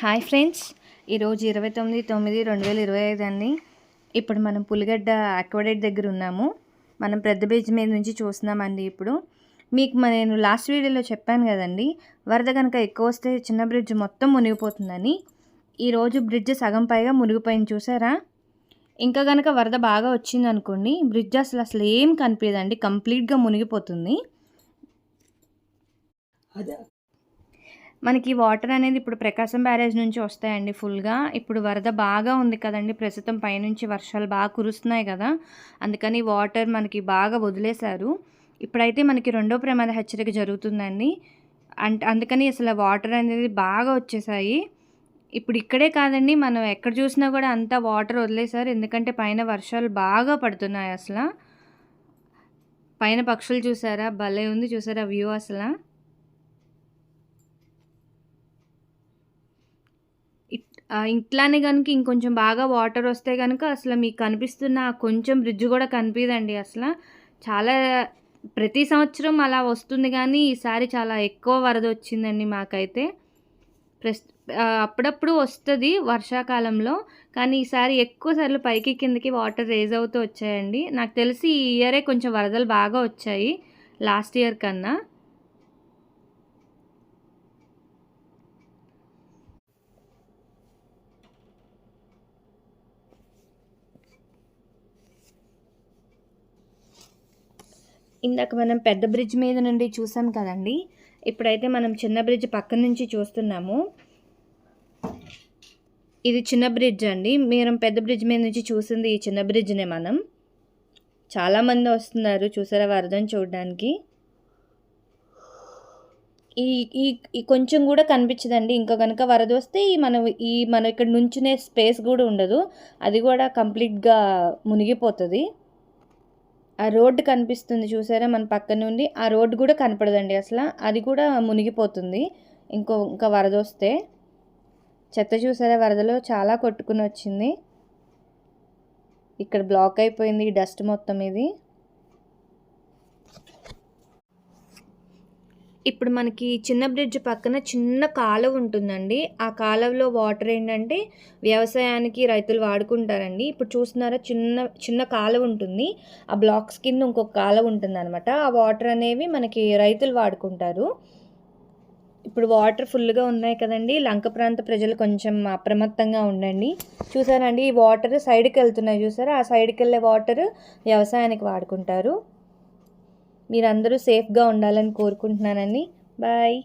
Hi friends ఈరోజు ఇరవై తొమ్మిది తొమ్మిది రెండు వేల ఇరవై ఐదు అండి. ఇప్పుడు మనం పులిగడ్డ అక్వాడేట్ దగ్గర ఉన్నాము. మనం పెద్ద బ్రిడ్జ్ మీద నుంచి చూస్తున్నామండి ఇప్పుడు. మీకు నేను లాస్ట్ వీడియోలో చెప్పాను కదండి వరద కనుక ఎక్కువ వస్తే చిన్న బ్రిడ్జ్ మొత్తం మునిగిపోతుందని. ఈరోజు బ్రిడ్జ్ సగం పైగా మునిగిపోయింది చూసారా? ఇంకా కనుక వరద బాగా వచ్చింది అనుకోండి బ్రిడ్జ్ అసలు అసలు ఏం కనిపించదండి కంప్లీట్గా మునిగిపోతుంది. అదే మనకి వాటర్ అనేది ఇప్పుడు ప్రకాశం బ్యారేజ్ నుంచి వస్తాయండి ఫుల్గా. ఇప్పుడు వరద బాగా ఉంది కదండి ప్రస్తుతం పైనుంచి వర్షాలు బాగా కురుస్తున్నాయి కదా. అందుకని వాటర్ మనకి బాగా వదిలేశారు. ఇప్పుడైతే మనకి రెండో ప్రమాద హెచ్చరిక జరుగుతుందండి. అంట అందుకని అసలు వాటర్ అనేది బాగా వచ్చేసాయి. ఇప్పుడు ఇక్కడే కాదండి మనం ఎక్కడ చూసినా కూడా అంతా వాటర్ వదిలేశారు. ఎందుకంటే పైన వర్షాలు బాగా పడుతున్నాయి అసలు. పైన పక్షులు చూసారా? భలే ఉంది చూసారా వ్యూ అసలు ఇట్- ఆ, ఇట్లానే కనుక ఇంకొంచెం బాగా వాటర్ వస్తే కనుక అసలు మీకు కనిపిస్తున్న కొంచెం బ్రిడ్జ్ కూడా కనిపించదండి అసలు. చాలా ప్రతి సంవత్సరం అలా వస్తుంది కానీ ఈసారి చాలా ఎక్కువ వరద వచ్చిందండి మాకైతే. ప్రస్ అప్పుడప్పుడు వస్తుంది వర్షాకాలంలో కానీ ఈసారి ఎక్కువ సార్లు పైకి కిందకి వాటర్ రేజ్ అవుతూ వచ్చాయండి. నాకు తెలిసి ఈ ఇయరే కొంచెం వరదలు బాగా వచ్చాయి లాస్ట్ ఇయర్ కన్నా. ఇందాక మనం పెద్ద బ్రిడ్జ్ మీద నుండి చూసాం కదండి. ఇప్పుడైతే మనం చిన్న బ్రిడ్జ్ పక్క నుంచి చూస్తున్నాము. ఇది చిన్న బ్రిడ్జ్ అండి. మీరు పెద్ద బ్రిడ్జ్ మీద నుంచి చూసింది ఈ చిన్న బ్రిడ్జ్నే మనం. చాలామంది వస్తున్నారు. చూసారా వరదని చూడడానికి? ఈ ఈ ఈ కొంచెం కూడా కనిపించదండి. ఇంకా కనుక వరద వస్తే ఈ మనం ఈ మనం ఇక్కడ నుంచునే స్పేస్ కూడా ఉండదు. అది కూడా కంప్లీట్గా మునిగిపోతుంది. ఆ రోడ్డు కనిపిస్తుంది చూసారా మన పక్క నుండి. ఆ రోడ్డు కూడా కనపడదండి అసలు. అది కూడా మునిగిపోతుంది. ఇంకో ఇంకా వరద వస్తే. చెత్త చూసారా? వరదలో చాలా కొట్టుకుని వచ్చింది. ఇక్కడ బ్లాక్ అయిపోయింది డస్ట్ మొత్తం ఇది. ఇప్పుడు మనకి చిన్న బ్రిడ్జ్ పక్కన చిన్న కాలువ ఉంటుందండి. ఆ కాలువలో వాటర్ ఏంటంటే వ్యవసాయానికి రైతులు వాడుకుంటారండి. ఇప్పుడు చూస్తున్నారా చిన్న చిన్న కాలువ ఉంటుంది. ఆ బ్లాక్స్ కింద ఇంకొక కాలువ ఉంటుంది అనమాట ఆ వాటర్ అనేవి మనకి రైతులు వాడుకుంటారు. ఇప్పుడు వాటర్ ఫుల్గా ఉన్నాయి కదండి. లంక ప్రాంత ప్రజలు కొంచెం అప్రమత్తంగా ఉండండి. చూసారండి ఈ వాటర్ సైడ్కి వెళ్తున్నాయి చూసారా? ఆ సైడ్కి వెళ్ళే వాటర్ వ్యవసాయానికి వాడుకుంటారు. మీరందరూ సేఫ్గా ఉండాలని కోరుకుంటున్నానండి. బాయ్.